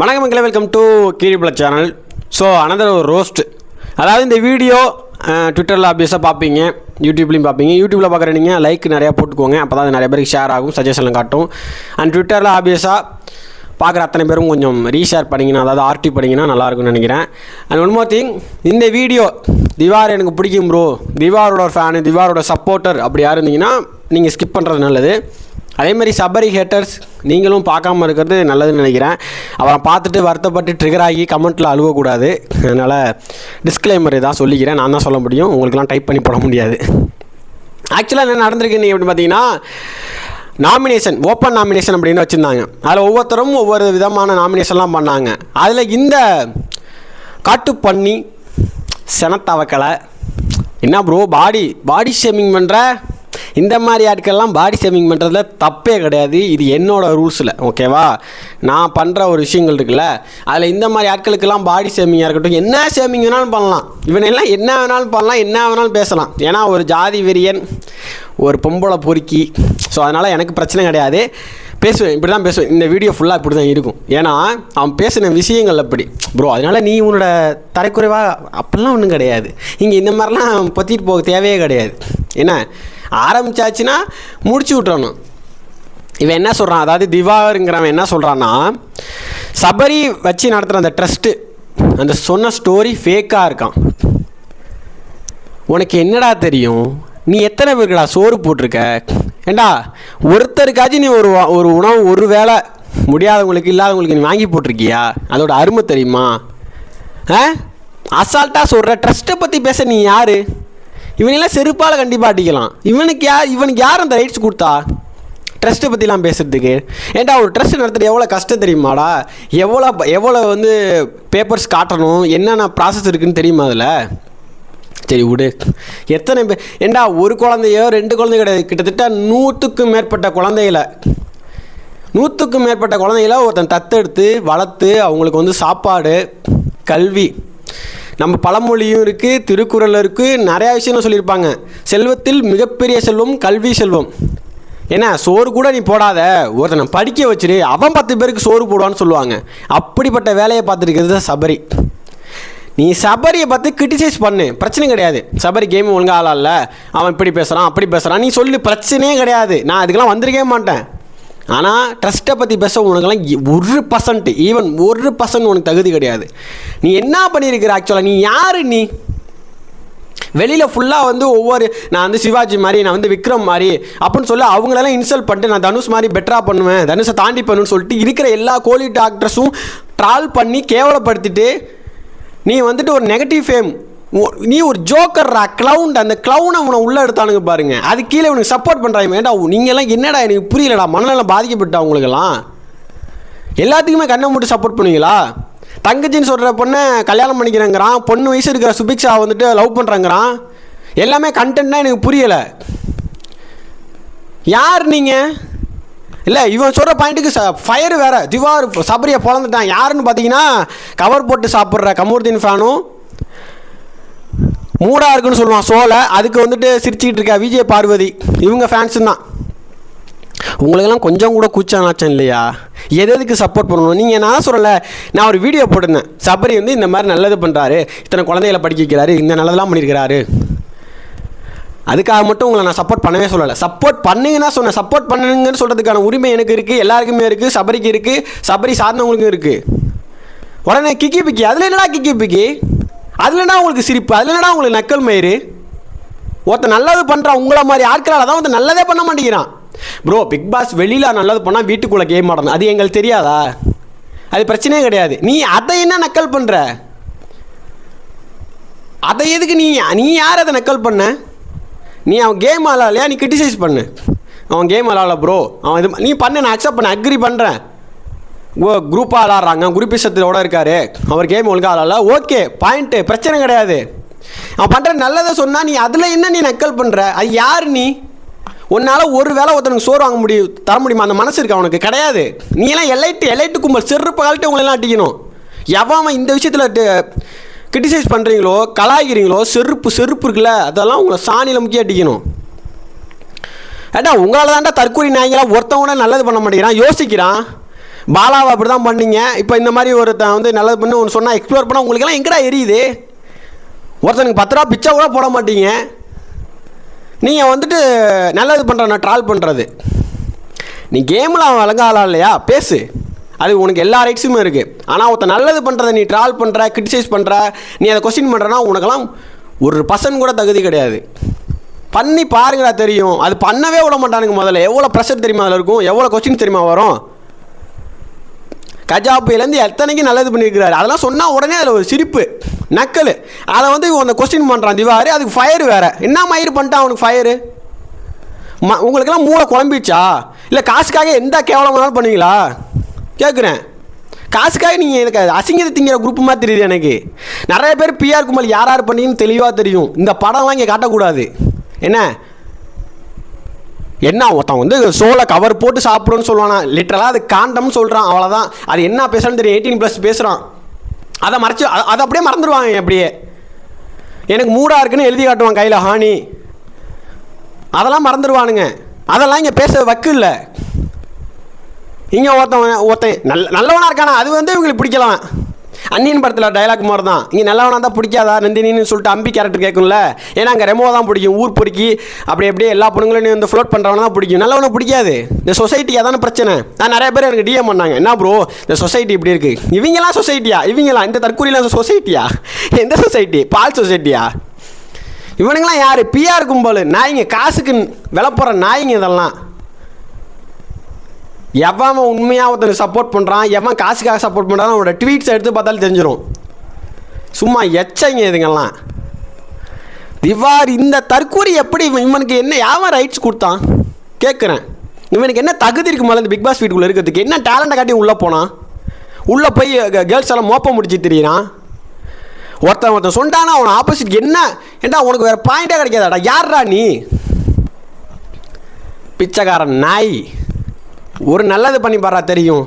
வணக்கம் மக்களே welcome to கீரிபுல சேனல் ஸோ அனதர் ஒரு ரோஸ்ட் அதாவது இந்த வீடியோ ட்விட்டரில் ஆப்வியஸாக பார்ப்பீங்க யூடியூப்லேயும் பார்ப்பீங்க. யூடியூப்பில் பார்க்குற நீங்கள் லைக் நிறையா போட்டுக்கோங்க அப்போ தான் நிறைய பேருக்கு ஷேர் ஆகும் சஜஷனில் காட்டும். அண்ட் ட்விட்டரில் ஆப்வியஸாக பார்க்குற அத்தனை பேரும் கொஞ்சம் ரீஷேர் பண்ணிங்கன்னா அதாவது ஆர்டி பண்ணிங்கன்னா நல்லாயிருக்கும்னு நினைக்கிறேன். அண்ட் ஒன் மோர் திங் இந்த வீடியோ திவார் எனக்கு பிடிக்கும் ப்ரோ திவாரோட ஃபேனு திவாரோட சப்போர்ட்டர் அப்படி யார் இருந்தீங்கன்னா நீங்கள் ஸ்கிப் பண்ணுறது நல்லது. அதே மாதிரி சபரி ஹேட்டர்ஸ் நீங்களும் பார்க்காம இருக்கிறது நல்லதுன்னு நினைக்கிறேன். அப்புறம் பார்த்துட்டு வருத்தப்பட்டு ட்ரிகர் ஆகி கமெண்ட்டில் அழுவக்கூடாது. அதனால் டிஸ்க்ளைமர் இதான் சொல்லிக்கிறேன். நான் தான் சொல்ல முடியும். உங்களுக்கெல்லாம் டைப் பண்ணி போட முடியாது. ஆக்சுவலாக என்ன நடந்திருக்கு நீங்கள் பார்த்தீங்கன்னா நாமினேஷன் ஓப்பன் நாமினேஷன் அப்படின்னு வச்சுருந்தாங்க. அதில் ஒவ்வொருத்தரும் ஒவ்வொரு விதமான நாமினேஷன்லாம் பண்ணாங்க. அதில் இந்த காட்டு பண்ணி செனத்தவக்கலை என்ன ப்ரோ பாடி பாடி ஷேமிங் பண்ணுற இந்த மாதிரி ஆட்கள்லாம் பாடி ஷேமிங் பண்ணுறதுல தப்பே கிடையாது. இது என்னோடய ரூல்ஸில் ஓகேவா நான் பண்ணுற ஒரு விஷயங்கள் இருக்குல்ல அதில் இந்த மாதிரி ஆட்களுக்கெல்லாம் பாடி ஷேமிங்காக இருக்கட்டும் என்ன ஷேமிங் வேணாலும் பண்ணலாம். இவனெல்லாம் என்ன வேணாலும் பண்ணலாம் என்ன வேணாலும் பேசலாம். ஏன்னா ஒரு ஜாதி வெறியன் ஒரு பொம்பளை பொறுக்கி ஸோ அதனால் எனக்கு பிரச்சனை கிடையாது. பேசுவேன் இப்படி தான் பேசுவேன் இந்த வீடியோ ஃபுல்லாக இப்படி தான் இருக்கும். ஏன்னா அவன் பேசின விஷயங்கள் அப்படி. ப்ரோ அதனால் நீ உன்னோட தரைக்குறைவாக அப்படிலாம் ஒன்றும் கிடையாது. இங்கே இந்த மாதிரிலாம் பற்றிட்டு போக தேவையே கிடையாது. என்ன? ஆரம்பிச்சாச்சுன்னா முடிச்சு விட்றணும் இவன் என்ன சொல்கிறான் அதாவது திவாருங்கிறவன் என்ன சொல்கிறான்னா சபரி வச்சு நடத்துகிற அந்த ட்ரஸ்ட்டு அந்த சொன்ன ஸ்டோரி ஃபேக்காக இருக்கான். உனக்கு என்னடா தெரியும்? நீ எத்தனை பேருக்குடா சோறு போட்டிருக்க? ஏண்டா ஒருத்தருக்காச்சும் நீ ஒரு ஒரு உணவு ஒரு வேளை முடியாதவங்களுக்கு இல்லாதவங்களுக்கு நீ வாங்கி போட்டிருக்கியா? அதோட அருமை தெரியுமா? ஆ? அசால்ட்டாக சொல்கிற ட்ரஸ்ட்டை பற்றி பேச நீ யார்? இவனெல்லாம் செருப்பால் கண்டிப்பாக அடிக்கலாம் இவனுக்கு யார் இவனுக்கு யார் அந்த ரைட்ஸ் கொடுத்தா? ட்ரஸ்ட்டை பற்றிலாம் பேசுகிறதுக்கு ஏன்டா ஒரு ட்ரஸ்ட் நடத்துகிறது எவ்வளோ கஷ்டம் தெரியுமாடா? எவ்வளோ எவ்வளோ வந்து பேப்பர்ஸ் காட்டணும்? என்னென்ன ப்ராசஸ் இருக்குதுன்னு தெரியுமா அதில்? சரி விடு. எத்தனை பேர் ஏண்டா ஒரு குழந்தையோ ரெண்டு குழந்தை கிடையாது. கிட்டத்தட்ட நூற்றுக்கும் மேற்பட்ட குழந்தைகளை. நூற்றுக்கும் மேற்பட்ட குழந்தைகள ஒருத்தன் தத்தெடுத்து வளர்த்து அவங்களுக்கு வந்து சாப்பாடு கல்வி. நம்ம பழமொழியும் இருக்குது திருக்குறள் இருக்குது நிறையா விஷயம் சொல்லியிருப்பாங்க. செல்வத்தில் மிகப்பெரிய செல்வம் கல்வி செல்வம். என்ன சோறு கூட நீ போடாத. ஒருத்தனை படிக்க வச்சிரு. அவன் பத்து பேருக்கு சோறு போடுவான்னு சொல்லுவாங்க. அப்படிப்பட்ட வேலையை பார்த்துருக்கிறது தான் சபரி. நீ சபரியை பார்த்து கிரிட்டிசைஸ் பண்ணு. பிரச்சனை கிடையாது. சபரி கேம் ஒழுங்கா ஆளால அவன் இப்படி பேசுகிறான் அப்படி பேசுகிறான் நீ சொல்லு பிரச்சனையே கிடையாது. நான் அதுக்கெல்லாம் வந்திருக்கவே மாட்டேன். ஆனால் ட்ரஸ்ட்டை பற்றி பேச உனக்கெல்லாம் ஒரு பர்சன்ட் ஈவன் ஒரு பர்சன்ட் உனக்கு தகுதி கிடையாது. நீ என்ன பண்ணியிருக்கிற ஆக்சுவலாக நீ யார் நீ? வெளியில் ஃபுல்லாக வந்து ஒவ்வொரு நான் வந்து சிவாஜி மாதிரி நான் வந்து விக்ரம் மாதிரி அப்படின்னு சொல்லி அவங்களெல்லாம் இன்சல்ட் பண்ணிட்டு நான் தனுஷ் மாதிரி பெட்டராக பண்ணுவேன். தனுஷை தாண்டி பண்ணுன்னு சொல்லிட்டு இருக்கிற எல்லா கோலி டாக்டர்ஸும் ட்ரால் பண்ணி கேவலப்படுத்திட்டு நீ வந்துட்டு ஒரு நெகட்டிவ் ஃபேம் நீ ஒரு ஜோக்கர்ரா க்ளவுண்ட் அந்த க்ளவுனை அவனை உள்ளே எடுத்தானுங்க பாருங்க. அது கீழே உனக்கு சப்போர்ட் பண்ணுறாங்க ஏன்டா நீங்கள்லாம் என்னடா எனக்கு புரியலடா? மனநலம் பாதிக்கப்பட்டா உங்களுக்கெல்லாம்? எல்லாத்துக்குமே கண்ணை மூட்டு சப்போர்ட் பண்ணுவீங்களா? தங்கச்சின்னு சொல்கிற பொண்ணை கல்யாணம் பண்ணிக்கிறேங்கிறான். பொண்ணு வயசு இருக்கிற சுபிக்ஷா வந்துட்டு லவ் பண்ணுறேங்கிறான் எல்லாமே கண்டென்ட்னா எனக்கு புரியலை. யார் நீங்கள் இல்லை இவன் சொல்கிற பாயிண்ட்டுக்கு ச ஃபயர் வேறு. திவார் சபரியை பிறந்துட்டான் யாருன்னு பார்த்தீங்கன்னா கவர் போட்டு சாப்பிட்ற கமூர்தீன் ஃபேனும் மூடாக இருக்குன்னு சொல்லுவான் சோலை அதுக்கு வந்துட்டு சிரிச்சுக்கிட்டு இருக்கா விஜய் பார்வதி. இவங்க ஃபேன்ஸும் தான் உங்களுக்கெல்லாம் கொஞ்சம் கூட கூச்சம் இல்லையா? எது எதுக்கு சப்போர்ட் பண்ணணும்? நீங்கள் நான் சொல்லலை நான் ஒரு வீடியோ போட்டிருந்தேன். சபரி வந்து இந்த மாதிரி நல்லது பண்ணுறாரு இத்தனை குழந்தைகளை படிக்க வைக்கிறாரு. இந்த நல்லதெல்லாம் பண்ணியிருக்கிறாரு. அதுக்காக மட்டும் உங்களை நான் சப்போர்ட் பண்ணவே சொல்லலை. சப்போர்ட் பண்ணுங்கன்னா சொன்னேன். சப்போர்ட் பண்ணுங்கன்னு சொல்கிறதுக்கான உரிமை எனக்கு இருக்குது எல்லாருக்குமே இருக்குது சபரிக்கு இருக்குது சபரி சார்ந்தவங்களுக்கும் இருக்குது உடனே கிக்கி பிக்கி. அதில் என்னடா கிக்கி பிக்கி? அதில் என்ன உங்களுக்கு சிரிப்பு? அதில் என்னடா உங்களுக்கு நக்கல் மயிறு? ஒருத்தன் நல்லது பண்ணுறான் உங்களை மாதிரி ஆட்களால் தான் வந்து நல்லதே பண்ண மாட்டேங்கிறான். ப்ரோ பிக் பாஸ் வெளியில் நல்லது பண்ணால் வீட்டுக்குள்ளே கேம் ஆடணும். அது எங்களுக்கு தெரியாதா? அது பிரச்சனையே கிடையாது. நீ அதை என்ன நக்கல் பண்ணுற அதை எதுக்கு நீ நீ யார் அதை நக்கல் பண்ண? நீ அவன் கேம் ஆளாலையா நீ கிரிட்டிசைஸ் பண்ணு. அவன் கேம் ஆளால ப்ரோ அவன் இது நீ பண்ணு நான் அக்செப்ட் பண்ண அக்ரி பண்ணுறேன் ஓ குரூப்பாக விளாட்றாங்க குரூப்பிசத்தோட இருக்காரு. அவர் கேம் ஒழுங்காக ஆளால ஓகே பாயிண்ட்டு பிரச்சனை கிடையாது. அவன் பண்ணுற நல்லதை சொன்னால் நீ அதில் என்ன நீ நக்கல் பண்ணுற அது யார் நீ? உன்னால் ஒரு வேளை ஒருத்தனுக்கு சோறு வாங்க முடியும் தர முடியுமா? அந்த மனசு இருக்கா அவனுக்கு கிடையாது. நீ எல்லாம் எலைட்டு எலைட்டு கும்பல். செருப்பு கழட்டு உங்களெல்லாம் அட்டிக்கணும் எவன் அவன் இந்த விஷயத்தில் கிரிட்டிசைஸ் பண்ணுறீங்களோ கலாய்க்கிறீங்களோ செருப்பு செருப்பு இருக்குல்ல அதெல்லாம் உங்களை சாணியில் முக்கிய அடிக்கணும். ஏடா உங்களால் தான்டா தற்கொலை நாய்களா ஒருத்தவங்க நல்லது பண்ண மாட்டேங்கிறான் யோசிக்கிறான். பாலாவை அப்படி தான் பண்ணீங்க இப்போ இந்த மாதிரி ஒருத்தன் வந்து நல்லது பண்ணி ஒன்று சொன்னால் எக்ஸ்ப்ளோர் பண்ணால் உங்களுக்கெல்லாம் எங்கடா எரியுது? ஒருத்தனுக்கு பத்து ரூபா பிச்சை கூட போட மாட்டீங்க. நீங்கள் வந்துட்டு நல்லது பண்ணுற ட்ரால் பண்ணுறது நீ கேமில் அவன் விளங்காலாம் இல்லையா பேசு. அது உனக்கு எல்லா ரைட்ஸுமே இருக்குது ஆனால் ஒருத்தன் நல்லது பண்ணுறதை நீ ட்ரால் பண்ணுற கிரிட்டிசைஸ் பண்ணுற நீ அதை கொஸ்டின் பண்ணுறனா உனக்கெல்லாம் ஒரு பர்சன் கூட தகுதி கிடையாது. பண்ணி பாருங்கடா தெரியும். அது பண்ணவே விட மாட்டானுங்க முதல்ல. எவ்வளோ ப்ரெஷர் தெரியுமா அதில் இருக்கும்? எவ்வளோ கொஸ்டின் தெரியுமா வரும்? கஜா புயலேருந்து எத்தனைக்கு நல்லது பண்ணியிருக்கிறாரு அதெல்லாம் சொன்னால் உடனே அதில் ஒரு சிரிப்பு நக்கல். அதை வந்து அந்த கொஸ்டின் பண்ணுறான் திவாரி அதுக்கு ஃபயர் வேறு. என்ன மயிர் பண்ணிட்டான் அவனுக்கு ஃபயரு ம உங்களுக்கெல்லாம் மூளை குழம்பிடுச்சா? இல்லை காசுக்காக எந்த கேவலமானாலும் பண்ணுவீங்களா? கேட்குறேன் காசுக்காக நீங்கள் எனக்கு அசிங்கத்தை திங்கிற குரூப் மாதிரி தெரியுது எனக்கு. நிறைய பேர் பிஆர் கும்பல் யார் யார் பண்ணீங்கன்னு தெளிவாக தெரியும். இந்த படம்லாம் இங்கே காட்டக்கூடாது. என்ன? என்ன ஒருத்தன் வந்து சோலை கவர் போட்டு சாப்பிடுன்னு சொல்லுவானா? லிட்டரலாக அது காண்டம்னு சொல்கிறான் அவ்வளோதான் அது என்ன பேசுகிறான்னு தெரியும் எயிட்டீன் ப்ளஸ் பேசுகிறான் அதை மறைச்சு அதை அப்படியே மறந்துடுவாங்க அப்படியே. எனக்கு மூடாக இருக்குன்னு எழுதி காட்டுவான் கையில் ஹானி. அதெல்லாம் மறந்துடுவானுங்க. அதெல்லாம் இங்கே பேச வக்கு இல்லை. இங்கே ஒருத்தவன் ஒருத்தன் நல்ல நல்லவனாக இருக்கானா? அது வந்து இவங்களுக்கு பிடிக்கலாம் அன்னியன் படத்தில் டைலாக் மாதிரி தான் இங்கே நல்லவனாக இருந்தால் பிடிக்காதா? நந்தினின்னு சொல்லிட்டு அம்பி கேரக்டர் கேட்கும்ல ஏன்னா அங்கே ரெமோ தான் பிடிக்கும். ஊர் பொறுக்கி அப்படி அப்படியே எல்லா பொண்ணுங்களையும் வந்து ஃப்ளோட் பண்ணுறவன தான் பிடிக்கும். நல்லவனை பிடிக்காது. இந்த சொசைட்டி அதான பிரச்சனை. நான் நிறைய பேர் எனக்கு டிஎம் பண்ணாங்க. என்ன ப்ரோ இந்த சொசைட்டி இப்படி இருக்குது இவங்கெல்லாம் சொசைட்டியா இவங்கெல்லாம் இந்த தற்கூரிலாம் சொசைட்டியா எந்த சொசைட்டி பால் சொசைட்டியா இவனுங்களாம் யார்? பிஆர் கும்பல். நாய்ங்க காசுக்கு விளப்புற நாய்ங்க இதெல்லாம். எவன் உண்மையாக ஒருத்தனுக்கு சப்போர்ட் பண்ணுறான் எவன் காசுக்காக சப்போர்ட் பண்ணுறான் அவனோட ட்வீட்ஸ் எடுத்து பார்த்தாலும் தெரிஞ்சிடும் சும்மா எச்சைங்க இதுங்கெல்லாம். இவ்வாறு இந்த தற்கூரி எப்படி இவன் இவனுக்கு என்ன யாவன் ரைட்ஸ் கொடுத்தான்? கேட்குறேன் இவனுக்கு என்ன தகுதி இருக்கு முதல்ல இந்த பிக் பாஸ் வீட்டுக்குள்ளே இருக்கிறதுக்கு? என்ன டேலண்ட்டை காட்டி உள்ளே போனான் உள்ளே போய் கேர்ள்ஸ் எல்லாம் மோப்பம் முடிச்சு திரியிறான் ஒருத்தன் ஒருத்தன் சொன்னானா அவன் ஆப்போசிட் என்ன? ஏண்டா உனக்கு வேறு பாயிண்டே கிடைக்காதாடா? யார்ரா நீ? பிச்சைக்காரன் நாய். ஒரு நல்லது பண்ணி பாரா தெரியும்.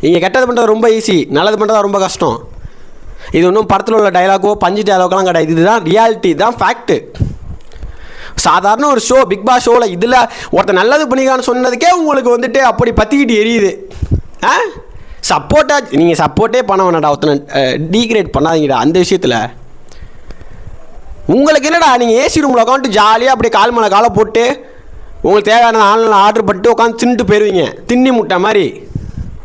இங்கே கெட்டது பண்ணுறது ரொம்ப ஈஸி நல்லது பண்ணுறது ரொம்ப கஷ்டம். இது ஒன்றும் படத்தில் உள்ள டைலாகோ பஞ்சு டைலாகோலாம் கிடையாது. இதுதான் ரியாலிட்டி தான் ஃபேக்ட்டு சாதாரண ஒரு ஷோ பிக் பாஸ் ஷோவில் இதில் ஒருத்தன் நல்லது பண்ணிக்கான்னு சொன்னதுக்கே உங்களுக்கு வந்துட்டு அப்படி பற்றிக்கிட்டு எரியுது. ஆ? சப்போர்ட்டாக நீங்கள் சப்போர்ட்டே பண்ண வேணாடா ஒருத்தனை டீக்ரேட் பண்ணாதீங்கடா அந்த விஷயத்தில். உங்களுக்கு என்னடா நீங்கள் ஏசி ரூமில் உட்காந்துட்டு ஜாலியாக அப்படியே கால் மேலே காலை போட்டு உங்களுக்கு தேவையான ஆன்லைனில் ஆர்டர் பண்ணிட்டு உட்காந்து தின்ட்டு போயிடுவீங்க தின்னி முட்டை மாதிரி.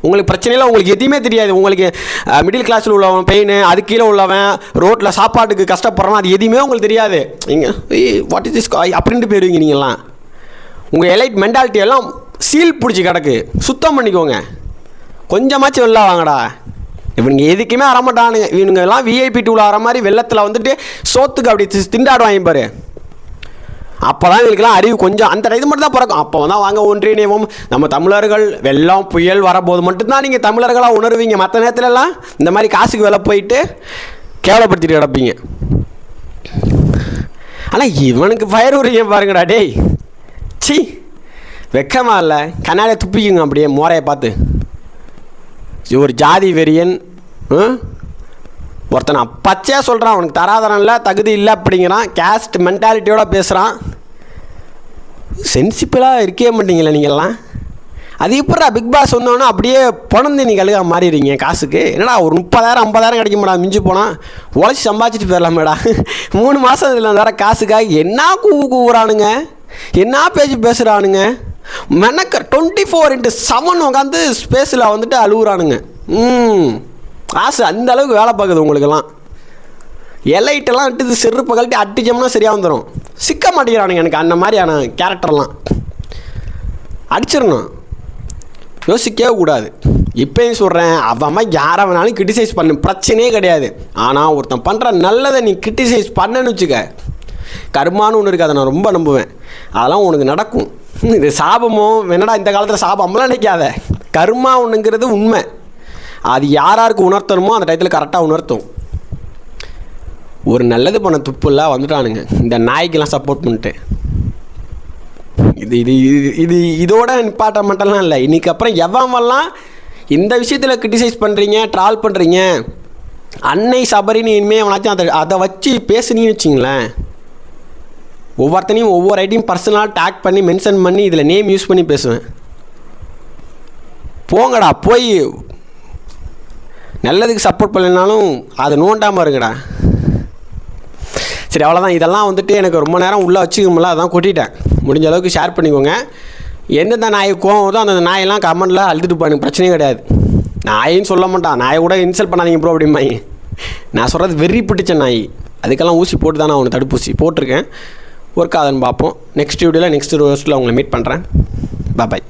உங்களுக்கு பிரச்சனையில் உங்களுக்கு எதுவுமே தெரியாது. உங்களுக்கு மிடில் கிளாஸில் உள்ளவன் பெயின் அது கீழே உள்ளவன் ரோட்டில் சாப்பாட்டுக்கு கஷ்டப்படுறவன் அது எதுவுமே உங்களுக்கு தெரியாது. நீங்கள் வாட் இஸ் திஸ் அப்படின்ட்டு போயிடுவீங்க நீங்கள்லாம் உங்கள் எலைட் மென்டாலிட்டி எல்லாம் சீல் பிடிச்சி கிடக்கு. சுத்தம் பண்ணிக்கோங்க. கொஞ்சமாச்சும் வெளில வாங்கடா. இவனுங்க எதுக்குமே வரமாட்டானுங்க. இவனுங்க எல்லாம் விஐபி டூவில் வர மாதிரி வெள்ளத்தில் வந்துட்டு சோத்துக்கு அப்படி தி- திண்டாடுவாங்க பாரு. அப்போ தான் அறிவு கொஞ்சம் அந்த இது மட்டும் தான் பிறக்கும். அப்போ தான் வாங்க ஒன்றிணைவோம். நம்ம தமிழர்கள் வெள்ளம் புயல் வரபோது மட்டும்தான் நீங்கள் தமிழர்களாக உணர்வீங்க. மற்ற நேரத்துலலாம் இந்த மாதிரி காசுக்கு வில போயிட்டு கேவலப்படுத்திட்டு கிடப்பீங்க. ஆனால் இவனுக்கு ஃபயர் உரிய பாருங்கடா டேய். சி வெக்கமாக இல்லை. கண்ணாடியை துப்பிக்குங்க அப்படியே மோரையை பார்த்து. ஒரு ஜாதி வெறியன் ஒருத்தனை பச்சையாக சொல்கிறான் அவனுக்கு தராதரம் இல்லை தகுதி இல்லை அப்படிங்கிறான். கேஸ்ட் மென்டாலிட்டியோட பேசுகிறான் சென்சிபிளாக இருக்கவே மாட்டீங்களே நீங்கள்லாம் அது எப்படா பிக் பாஸ் வந்தோன்னே அப்படியே பிறந்து நீங்கள் கழுகா மாறிடுறீங்க காசுக்கு? என்னடா ஒரு முப்பதாயிரம் ஐம்பதாயிரம் கிடைக்க மாடா மிஞ்சி போனால் உழைச்சி சம்பாதிச்சிட்டு போயிடலாமேடா. மூணு மாதம் இதில் வர காசுக்காக என்ன கூவு கூவுறானுங்க? என்ன பேச்சு பேசுகிறானுங்க மெனக்க டுவெண்ட்டி ஃபோர் இன்ட்டு செவன் உட்காந்து ஸ்பேஸில் வந்துட்டு அழுகுறானுங்க ம். காசு அந்த அளவுக்கு வேலை பார்க்குது உங்களுக்கெல்லாம். எலைட்டெல்லாம் விட்டு செருப்பு கழட்டி அடிச்சோம்னா சரியாக வந்துடும் சிக்க மாட்டேங்கிறானுங்க எனக்கு அந்த மாதிரியான கேரக்டர்லாம். அடிச்சிடணும். யோசிக்கவே கூடாது. இப்போயும் சொல்கிறேன் அவன் யாரை வேணாலும் கிரிட்டிசைஸ் பண்ணு பிரச்சனையே கிடையாது. ஆனால் ஒருத்தன் பண்ணுற நல்லதை நீ கிரிட்டிசைஸ் பண்ணன்னு வச்சுக்க. கருமானு ஒன்று இருக்குது அதை நான் ரொம்ப நம்புவேன். அதெல்லாம் உனக்கு நடக்கும். இது சாபமோ என்னடா இந்த காலத்தில் சாபம்லாம் நினைக்காத. கருமா ஒன்றுங்கிறது உண்மை. அது யார் யாருக்கு உணர்த்தணுமோ அந்த டயத்தில் கரெக்டாக உணர்த்தும். ஒரு நல்லது பண்ண துப்புலாம் வந்துட்டானுங்க. இந்த நாய்க்கெல்லாம் சப்போர்ட் பண்ணிட்டு. இது இது இது இது இதோட நிப்பாட்ட மட்டும்லாம் இல்லை. இன்றைக்கி அப்புறம் எவன்லாம் இந்த விஷயத்தில் கிரிட்டிசைஸ் பண்ணுறீங்க ட்ரால் பண்ணுறீங்க அன்னை சபரின்னு இனிமேல் அவனாச்சும் அதை அதை வச்சு பேசுனீங்கன்னு வச்சிங்களேன். ஒவ்வொருத்தனையும் ஒவ்வொரு ஐட்டையும் பர்சனலாக டேக் பண்ணி மென்ஷன் பண்ணி இதில் நேம் யூஸ் பண்ணி பேசுவேன். போங்கடா போய். நல்லதுக்கு சப்போர்ட் பண்ணலைனாலும் அதை நோண்டாமல் இருங்கடா. சரி அவ்வளோதான் இதெல்லாம் வந்துட்டு எனக்கு ரொம்ப நேரம் உள்ளே வச்சுக்கோமில்ல அதான் கூட்டிட்டேன். முடிஞ்ச அளவுக்கு ஷேர் பண்ணிக்கோங்க. எந்தெந்த நாய் கோவம் வருதோ நாயெல்லாம் கமெண்டில் அழுதுட்டு போய் பிரச்சனையும் கிடையாது. நாயின்னு சொல்ல மாட்டான். நாயை கூட இன்சல்ட் பண்ணாதீங்க ப்ரோ அப்படிம்பாங்க. நான் சொல்கிறது வெறி பிடிச்ச நாய். அதுக்கெல்லாம் ஊசி போட்டு தான் நான் அவனுக்கு தடுப்பூசி போட்டிருக்கேன். ஒர்க் ஆகுதுன்னு பார்ப்போம். நெக்ஸ்ட் வீடியோவில் நெக்ஸ்ட் ரோஸ்ட்டில் உங்களை மீட் பண்ணுறேன் பாய்